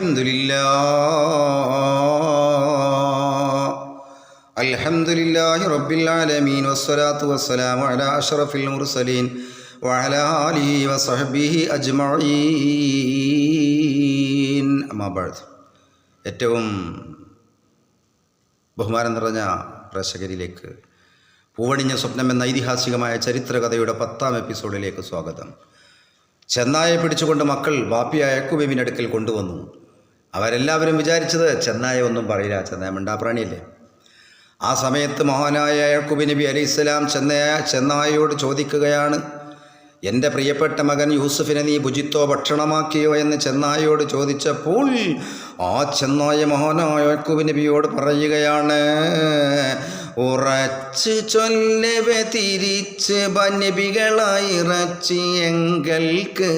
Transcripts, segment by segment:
الحمد لله الحمد لله رب العالمين والصلاة والسلام على أشرف المرسلين وعلى آله وصحبه أجمعين أما بعد ഏറ്റവും ബഹുമാനം നിറഞ്ഞ പ്രേക്ഷകരിലേക്ക് പൂവണിഞ്ഞ സ്വപ്നം എന്ന ഐതിഹാസികമായ ചരിത്രകഥയുടെ പത്താം എപ്പിസോഡിലേക്ക് സ്വാഗതം ചെന്നായെ പിടിച്ചുകൊണ്ട് മക്കൾ വാപ്പിയായ യക്കുബിൻ്റെ അടുക്കൽ കൊണ്ടുവന്നു അവരെല്ലാവരും വിചാരിച്ചത് ചെന്നായ ഒന്നും പറയില്ല ചെന്നായ മിണ്ടാപ്രാണിയല്ലേ. ആ സമയത്ത് മഹാനായ യക്കുബി നബി അലി ഇസ്ലാം ചെന്നായ ചെന്നായയോട് ചോദിക്കുകയാണ് എന്റെ പ്രിയപ്പെട്ട മകൻ യൂസുഫിനെ നീ ഭുജിത്തോ ഭക്ഷണമാക്കിയോ? എന്ന് ചെന്നായയോട് ചോദിച്ചപ്പോൾ ആ ചെന്നായ മഹാനായ യക്കുബി നബിയോട് പറയുകയാണ് ഉറച്ച് ചൊല്ലവ തിരിച്ച് നബികളായി ഇറച്ചി എങ്കൾക്ക്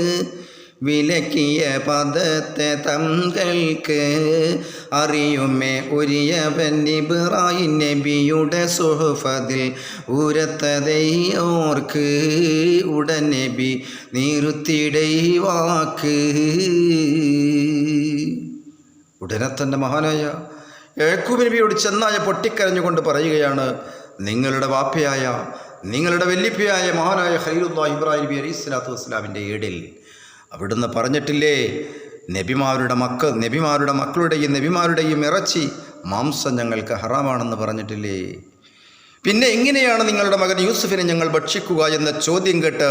വിലക്കിയ പദത്തെ തങ്ങൾക്ക് അറിയുമേ. ഉരിയവൻ ഇബ്രാഹിം നബിയുടെ സുഹഫതിൽ ഉരത്തതയോർക്ക് ഉടൻ നബി നിർത്തിടൈ വാക്ക് ഉടനെ തന്നെ മഹാനായ യേക്കൂബ് നബിയോട് ചെന്നായ പൊട്ടിക്കരഞ്ഞുകൊണ്ട് പറയുകയാണ് നിങ്ങളുടെ വാപ്പയായ നിങ്ങളുടെ വെല്ലിപ്പയായ മഹാനായ ഖൈറുല്ലാ ഇബ്രാഹിം നബി അലൈഹി സ്വലാത്തു വസ്സലാമിന്റെ ഏടിൽ അവിടുന്ന് പറഞ്ഞിട്ടില്ലേ നബിമാരുടെ മക്കൾ നബിമാരുടെ മക്കളുടെയും നബിമാരുടെയും ഇറച്ചി മാംസം ഞങ്ങൾക്ക് ഹറാമാണെന്ന് പറഞ്ഞിട്ടില്ലേ? പിന്നെ എങ്ങനെയാണ് നിങ്ങളുടെ മകൻ യൂസുഫിനെ ഞങ്ങൾ ഭക്ഷിക്കുക എന്ന ചോദ്യം കേട്ട്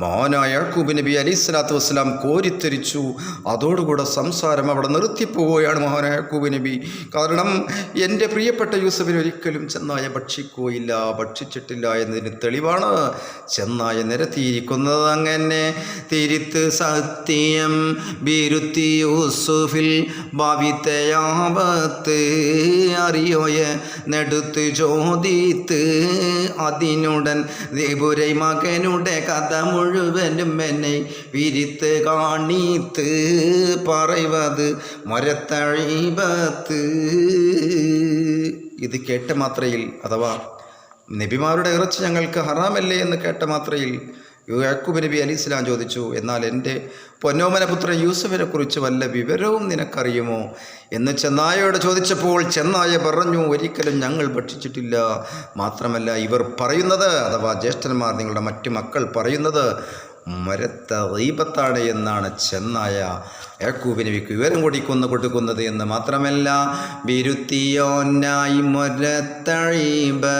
മഹാനായ യാക്കൂബ് നബി അലി സ്വലാത്തു വസ്സലാം കോരിത്തെരിച്ചു അതോടുകൂടെ സംസാരം അവിടെ നിർത്തിപ്പോവുകയാണ് മഹാനായ യാക്കൂബ് നബി. കാരണം എന്റെ പ്രിയപ്പെട്ട യൂസഫിനെ ഒരിക്കലും ചെന്നായ ഭക്ഷിക്കുകയില്ല ഭക്ഷിച്ചിട്ടില്ല എന്നതിന് തെളിവാണ് ചെന്നായ നിരത്തിയിരിക്കുന്നത് അങ്ങനെ. തിരുത്ത് സത്യം ബിരുത്തി യൂസുഫിൽ ഭാവിത്തയാപത്ത് അറിയോയെ നെടുത്ത് ചോദിത്ത് അതിനുടൻ ദേപുരൈ മകനുടെ കഥ മുഴുവനും എന്നെ വിരിത്ത് കാണിത്ത് പറയുന്നത് മരത്തഴിപത്ത് ഇത് കേട്ട മാത്രയിൽ അഥവാ നബിമാരുടെ ഇറച്ചി ഞങ്ങൾക്ക് ഹറാമല്ലേ എന്ന് കേട്ട മാത്രയിൽ യാക്കൂബ് നബി അലി ഇസ്ലാം ചോദിച്ചു എന്നാൽ എന്റെ പൊന്നോമനപുത്രൻ യൂസഫിനെ കുറിച്ച് വല്ല വിവരവും നിനക്കറിയുമോ? എന്ന് ചെന്നായയോട് ചോദിച്ചപ്പോൾ ചെന്നായ പറഞ്ഞു ഒരിക്കലും ഞങ്ങൾ ഭക്ഷിച്ചിട്ടില്ല. മാത്രമല്ല ഇവർ പറയുന്നത് അഥവാ ജ്യേഷ്ഠന്മാർ നിങ്ങളുടെ മറ്റു മക്കൾ പറയുന്നത് മരത്ത റീപത്താണ് എന്നാണ് ചെന്നായ യാക്കൂബ് നബിക്ക് വിവരം കൊടുക്കുന്നു കൊടുക്കുന്നത് എന്ന്. മാത്രമല്ല വിരുത്തിയോന്നായി മൊരത്തഴീബ്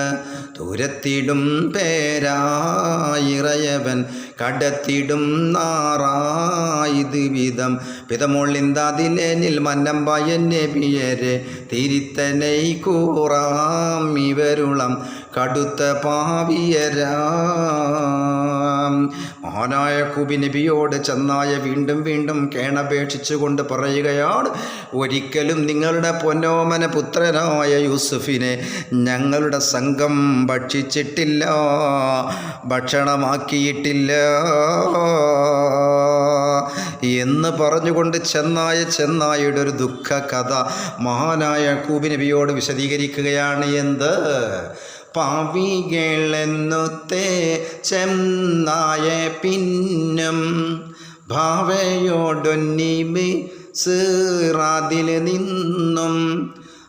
ദൂരത്തിടും പേരായിറയവൻ കടത്തിടും നാറായത് വിധം മന്നം മന്നമ്പായ നബിയരെ തിരിത്തനൈ കൂറാം ഇവരുളം. കടുത്ത പാവിയരാം. മഹാനായ കുബി നബിയോട് ചെന്നായ വീണ്ടും വീണ്ടും കേണപേക്ഷിച്ചുകൊണ്ട് പറയുകയാണ് ഒരിക്കലും നിങ്ങളുടെ പൊന്നോമന പുത്രനായ യൂസുഫിനെ ഞങ്ങളുടെ സംഘം ഭക്ഷിച്ചിട്ടില്ല ഭക്ഷണമാക്കിയിട്ടില്ല. എന്ന് പറഞ്ഞുകൊണ്ട് ചെന്നായ ചെന്നായുടെ ഒരു ദുഃഖ കഥ മഹാനായ കൂബി നബിയോട് വിശദീകരിക്കുകയാണ്. എന്ത്? പാവികളെന്നുത്തേ ചെന്നായ പിന്നും ഭാവയോടൊന്നിമി സീറാതിൽ നിന്നും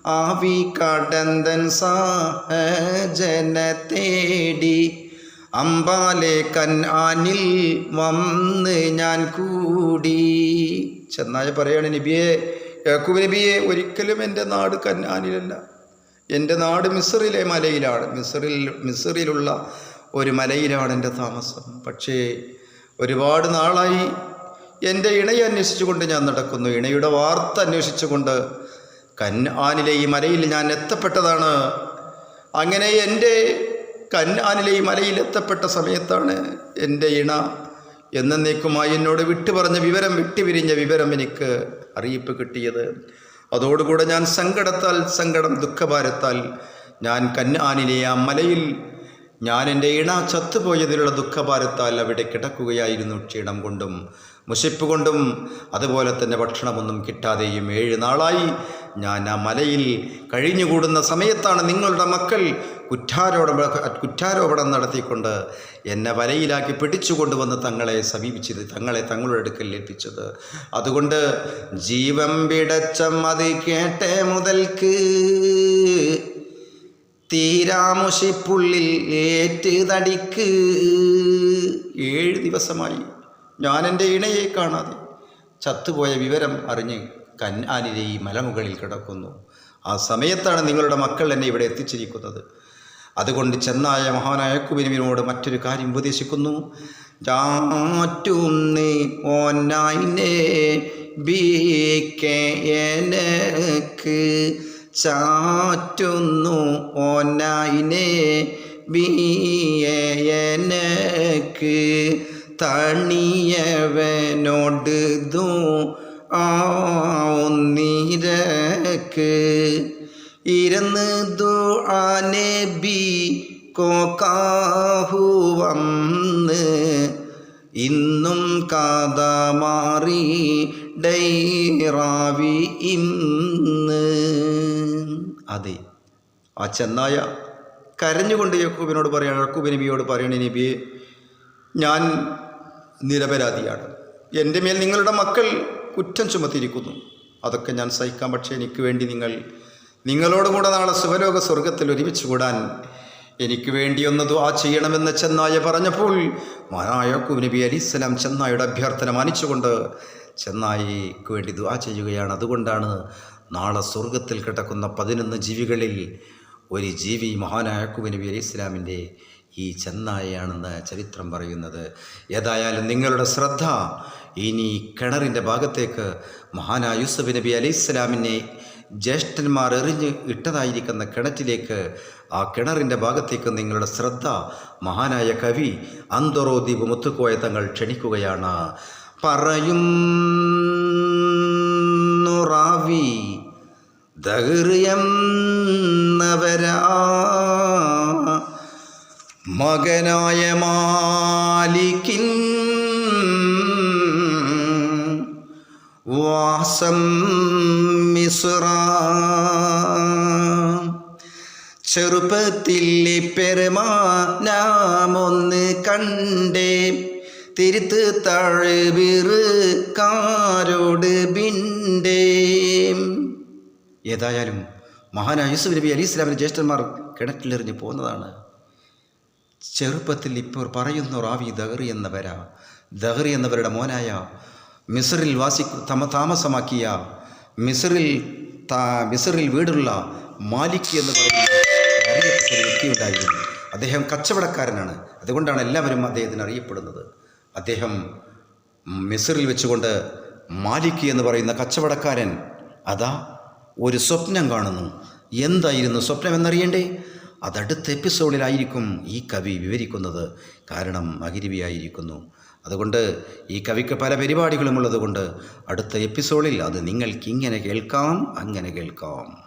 ആവി കടന്തൻ സാഹജന തേടി അമ്പാലെ കൻആനിൽ വന്ന് ഞാൻ കൂടി. ചെന്നായ പറയാണ് നബിയെ യാക്കൂബ് നബിയെ ഒരിക്കലും എന്റെ നാട് കന്നാനിലല്ല. എന്റെ നാട് മിസറിലെ മലയിലാണ്. മിസറിൽ മിസറിലുള്ള ഒരു മലയിലാണ് എന്റെ താമസം. പക്ഷേ ഒരുപാട് നാളായി എന്റെ ഇണയെ അന്വേഷിച്ചുകൊണ്ട് ഞാൻ നടക്കുന്നു. ഇണയുടെ വാർത്ത അന്വേഷിച്ചുകൊണ്ട് കന്നാനിലെ ഈ മലയിൽ ഞാൻ എത്തപ്പെട്ടതാണ്. അങ്ങനെ എന്റെ കന്നാനിലെ ഈ മലയിൽ എത്തപ്പെട്ട സമയത്താണ് എന്റെ ഇണ എന്നേക്കുമായി എന്നോട് വിട്ടു പറഞ്ഞ വിവരം വിട്ടുപിരിഞ്ഞ വിവരം എനിക്ക് അറിയിപ്പ് കിട്ടിയത്. അതോടുകൂടെ ഞാൻ സങ്കടത്താൽ സങ്കടം ദുഃഖഭാരത്താൽ ഞാൻ കന്നാനിലെ ആ മലയിൽ ഞാൻ എന്റെ ഇണ ചത്തുപോയതിലുള്ള ദുഃഖഭാരത്താൽ അവിടെ കിടക്കുകയായിരുന്നു ക്ഷീണം കൊണ്ടും മുഷിപ്പ് കൊണ്ടും. അതുപോലെ തന്നെ ഭക്ഷണമൊന്നും കിട്ടാതെയും ഏഴ് നാളായി ഞാൻ ആ മലയിൽ കഴിഞ്ഞുകൂടുന്ന സമയത്താണ് നിങ്ങളുടെ മക്കൾ കുറ്റാരോപണ കുറ്റാരോപണം നടത്തിക്കൊണ്ട് എന്നെ വലയിലാക്കി പിടിച്ചുകൊണ്ടുവന്ന് തങ്ങളെ സമീപിച്ചത് തങ്ങളെ തങ്ങളുടെ അടുക്കൽ ഏൽപ്പിച്ചത്. അതുകൊണ്ട് ജീവൻ പിടച്ചം അത് കേട്ടേ മുതൽക്ക്. തീരാമുഷിപ്പുള്ളിൽ ഏറ്റ് തടിക്ക് ഏഴ് ദിവസമായി ഞാൻ എന്റെ ഇണയെ കാണാതെ ചത്തുപോയ വിവരം അറിഞ്ഞ് കന്നാലിലെ ഈ മലമുകളിൽ കിടക്കുന്നു. ആ സമയത്താണ് നിങ്ങളുടെ മക്കൾ എന്നെ ഇവിടെ എത്തിച്ചിരിക്കുന്നത്. അതുകൊണ്ട് ചെന്നായ മഹാനായ കുബിനുവിനോട് മറ്റൊരു കാര്യം ഉപദേശിക്കുന്നു. എനക്ക്. ചാറ്റുന്നു ഓനായിനേ ബീയനക്ക് തണിയവനോട് ദൂ ആവുന്നിരക്ക്. ഇരുന്ന് ദുആനബി കോക്കാഹു വന്ന് ഇന്നും കഥ മാറി ഡൈറാവി ഇന്ന്. അതെ ആ ചെന്നായ കരഞ്ഞുകൊണ്ട് യക്കൂബിനോട് പറയാണ് യക്കൂബ് നബിയോട് പറയണേ നബിയെ ഞാൻ നിരപരാധിയാണ്. എന്റെ മേൽ നിങ്ങളുടെ മക്കൾ കുറ്റം ചുമത്തിയിരിക്കുന്നു. അതൊക്കെ ഞാൻ സഹിക്കാം. പക്ഷേ എനിക്ക് വേണ്ടി നിങ്ങൾ നിങ്ങളോടും കൂടെ നാളെ ശിവലോക സ്വർഗത്തിൽ ഒരുമിച്ച് കൂടാൻ എനിക്ക് വേണ്ടി ഒന്ന് ദുആ ചെയ്യണമെന്ന് ചെന്നായ പറഞ്ഞപ്പോൾ മാനായ കുനബി അലി ഇസ്ലാം ചെന്നായുടെ അഭ്യർത്ഥന മാനിച്ചുകൊണ്ട് ചെന്നായിക്ക് വേണ്ടി ദുആ ചെയ്യുകയാണ്. അതുകൊണ്ടാണ് നാളെ സ്വർഗത്തിൽ കിടക്കുന്ന പതിനൊന്ന് ജീവികളിൽ ഒരു ജീവി മഹാനായ കുനബി അലി ഇസ്ലാമിന്റെ ഈ ചെന്നായയാണെന്ന് ചരിത്രം പറയുന്നത്. ഏതായാലും നിങ്ങളുടെ ശ്രദ്ധ ഇനി കിണറിന്റെ ഭാഗത്തേക്ക് മഹാനായ യൂസഫ് നബി അലൈഹി ഇസ്ലാമിനെ ജ്യേഷ്ഠന്മാർ എറിഞ്ഞ് ഇട്ടതായിരിക്കുന്ന കിണറ്റിലേക്ക് ആ കിണറിന്റെ ഭാഗത്തേക്ക് നിങ്ങളുടെ ശ്രദ്ധ മഹാനായ കവി അന്തറോ ദീപ് മുത്തുക്കോയ തങ്ങൾ ക്ഷണിക്കുകയാണ്. പറയും മകനായ മാലിക്കിൻ വാസം മിസ്ര ചെറുപ്പത്തിൽ പെരുമാനാമൊന്ന് കണ്ടേ. തിരുത്ത് തഴുവിറ് കാരോട് ബിണ്ടേ ഏതായാലും മഹാനായ യൂസുഫ് നബി അലി ഇസ്ലാമിന്റെ ജ്യേഷ്ഠന്മാർ കിണറ്റിലെറിഞ്ഞ് പോകുന്നതാണ് ചെറുപ്പത്തിൽ ഇപ്പോൾ പറയുന്നു റാവി ദഹറി എന്നവരാ. ദഹറി എന്നവരുടെ മോനായ മിസറിൽ വാസി തമ താമസമാക്കിയ മിസറിൽ താ മിസറിൽ വീടുള്ള മാലിക് എന്ന് പറയുന്ന വ്യക്തിയുണ്ടായിരുന്നു അദ്ദേഹം കച്ചവടക്കാരനാണ്. അതുകൊണ്ടാണ് എല്ലാവരും അദ്ദേഹത്തിന് അറിയപ്പെടുന്നത്. അദ്ദേഹം മിസറിൽ വെച്ചുകൊണ്ട് മാലിക് എന്ന് പറയുന്ന കച്ചവടക്കാരൻ അതാ ഒരു സ്വപ്നം കാണുന്നു. എന്തായിരുന്നു സ്വപ്നം എന്നറിയണ്ടേ? അതടുത്ത എപ്പിസോഡിലായിരിക്കും ഈ കവി വിവരിക്കുന്നത്. കാരണം അകിരിവിയായിരിക്കുന്നു അതുകൊണ്ട് ഈ കവിക്ക് പല പരിപാടികളും ഉള്ളതുകൊണ്ട് അടുത്ത എപ്പിസോഡിൽ അത് നിങ്ങൾക്ക് ഇങ്ങനെ കേൾക്കാം അങ്ങനെ കേൾക്കാം.